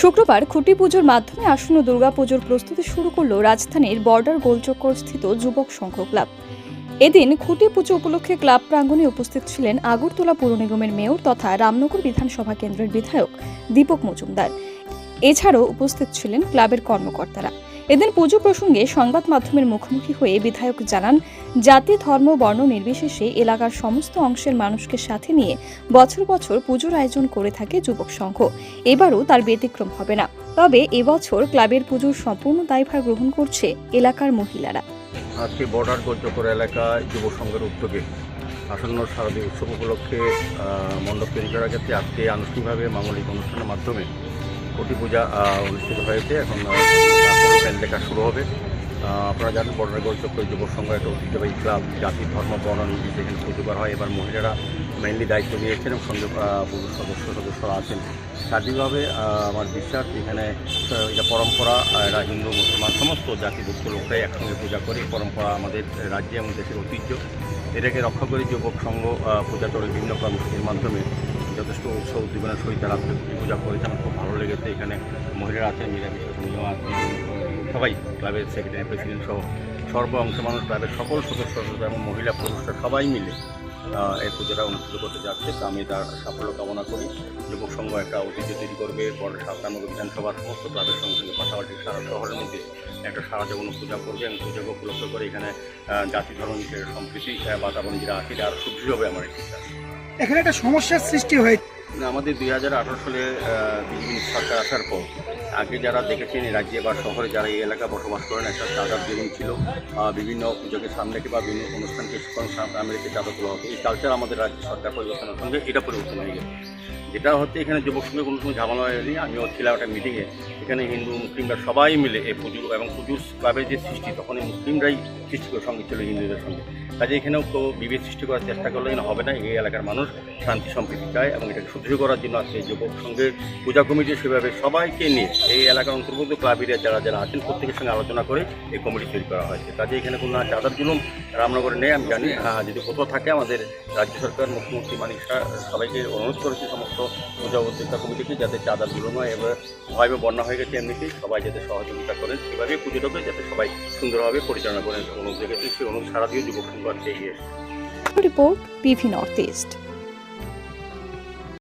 শুক্রবার খুঁটি পুজোর মাধ্যমে আসন্ন দুর্গাপুজোর প্রস্তুতি শুরু করল রাজধানীর বর্ডার গোলচক্কর স্থিত যুবক সংঘ ক্লাব। এদিন খুঁটি পুজো উপলক্ষে ক্লাব প্রাঙ্গণে উপস্থিত ছিলেন আগরতলা পুর নিগমের মেয়র তথা রামনগর বিধানসভা কেন্দ্রের বিধায়ক দীপক মজুমদার। এছাড়াও উপস্থিত ছিলেন ক্লাবের কর্মকর্তারা। এদিন পুজো প্রসঙ্গে সংবাদ মাধ্যমের মুখোমুখি হয়ে বিধায়ক জানান, জাতি, ধর্ম, বর্ণ নির্বিশেষে এলাকার সমস্ত অংশের মানুষকে সাথে নিয়ে বছর বছর পুজোর আয়োজন করে থাকে যুবক সংঘ। এবারও তার ব্যতিক্রম হবে না। তবে এবছর ক্লাবের পুজোর সম্পূর্ণ দায়ভার গ্রহণ করছে এলাকার মহিলারা। আজকে বর্ডার গোলচক্কর এলাকায় যুব সংঘের উদ্যোগে আসন্ন শারদীয় উৎসব উপলক্ষে মণ্ডপ তৈরি করার ক্ষেত্রে আজকে আনুষ্ঠানিকভাবে মাঙ্গলিক অনুষ্ঠানের মাধ্যমে কোটি পূজা অনুষ্ঠিত হয়েছে। এখন প্যান লেখা শুরু হবে। আপনারা জানেন বর্ডার গোলচক্কর যুব সংঘ একটা ঐতিহ্যবাহী ক্লাব। জাতি, ধর্ম, বর্ণ নির্বিশেষে এখানে পুজো করা হয়, এবার মহিলারা মেইনলি দায়িত্ব নিয়েছেন এবং সঙ্গে পুরুষ সদস্য সদস্যরা আছেন। সার্বিকভাবে আমার বিশ্বাস, এখানে এটা পরম্পরা এরা হিন্দু, মুসলমান, সমস্ত জাতিভুক্ত লোকরাই একসঙ্গে পূজা করে। পরম্পরা আমাদের রাজ্যে এবং দেশের ঐতিহ্য। এটাকে রক্ষা করে যুবক সংঘ পূজা চলে বিভিন্ন কর্মসূচির মাধ্যমে যথেষ্ট উৎসব উদ্দীপনার সহিত তারা পূজা করেছে, আমার খুব ভালো লেগেছে। এখানে মহিলারা আছেন, নিরামিষ সবাই ক্লাবের সেক্রেটারি প্রেসিডেন্ট সহ সর্ব অংশ মানুষ তাদের সকল সদস্য এবং মহিলা পুরুষরা সবাই মিলে এই পুজোটা অনুষ্ঠিত করতে যাচ্ছে। তা আমি তার সাফল্য কামনা করি। যুবক সংঘ একটা ঐতিহ্য তৈরি করবে। পরে সাতানব্বই বিধানসভার সমস্ত ক্লাবের সঙ্গে পাশাপাশি সারা শহরের মধ্যে একটা সারা জগন পূজা করবে এবং পুজো উপলক্ষ করে এখানে জাতি ধর্ম সম্প্রীতি বাতাবরণ যেটা আছে আরও সুদৃঢ় হবে আমার এখানে একটা সমস্যার সৃষ্টি হয়েছে। আমাদের দুই হাজার আঠারো সালে বিজেপি সরকার আসার পর, আগে যারা দেখেছেন এই রাজ্যে বা শহরে যারা এই এলাকা বসবাস করেন, একটা চাঁদার জীবন ছিল বিভিন্ন পুজোকে সামনে রেখে বা বিভিন্ন অনুষ্ঠানকে সামনে রেখে চাঁদা তোলা হতো। এই কালচার আমাদের রাজ্য সরকার পরিবর্তনের সঙ্গে এটা পরিবর্তন হয়ে গেছে। যেটা হচ্ছে এখানে যুবক সঙ্গে কোনো সময় ঝামেলা হয়নি। আমিও ছিলাম একটা মিটিংয়ে এখানে হিন্দু মুসলিমরা সবাই মিলে এই পুজো এবং পুজোর ক্লাবের যে সৃষ্টি তখন এই মুসলিমরাই সৃষ্টি করে সঙ্গে ছিল হিন্দুদের সঙ্গে। কাজে এখানেও তো বিভেদ সৃষ্টি করার চেষ্টা করলে হবে না এই এলাকার মানুষ শান্তি সম্প্রীতি চায় এবং এটাকে সুদৃঢ় করার জন্য এই যুবক সঙ্গের পূজা কমিটি সেভাবে সবাইকে নিয়ে এই এলাকার অন্তর্ভুক্ত ক্লাব এরিয়া যারা যারা আছেন প্রত্যেকের সঙ্গে আলোচনা করে এই কমিটি তৈরি করা হয়েছে। কাজে এখানে কোনো না চাঁদার জুলুম রামনগরে নেই আমি জানি। হ্যাঁ, যদি কোথাও থাকে আমাদের রাজ্য সরকার মুখ্যমন্ত্রী মানিক সবাইকে অনুরোধ করেছে সমস্ত পূজা উদ্যোক্তা কমিটিকে যাতে চাঁদা জুলুম হয় এবার ভয়বে বন্যা হয়ে গেছে এমনিতেই। সবাই যাতে সহযোগিতা করেন সেভাবে পুজোটাকে যাতে সবাই সুন্দরভাবে পরিচালনা করেন। অনুরোধ রেখেছি সেই অনুরোধ সারা দিয়ে যুবক সংঘ এগিয়ে। Report PV north east.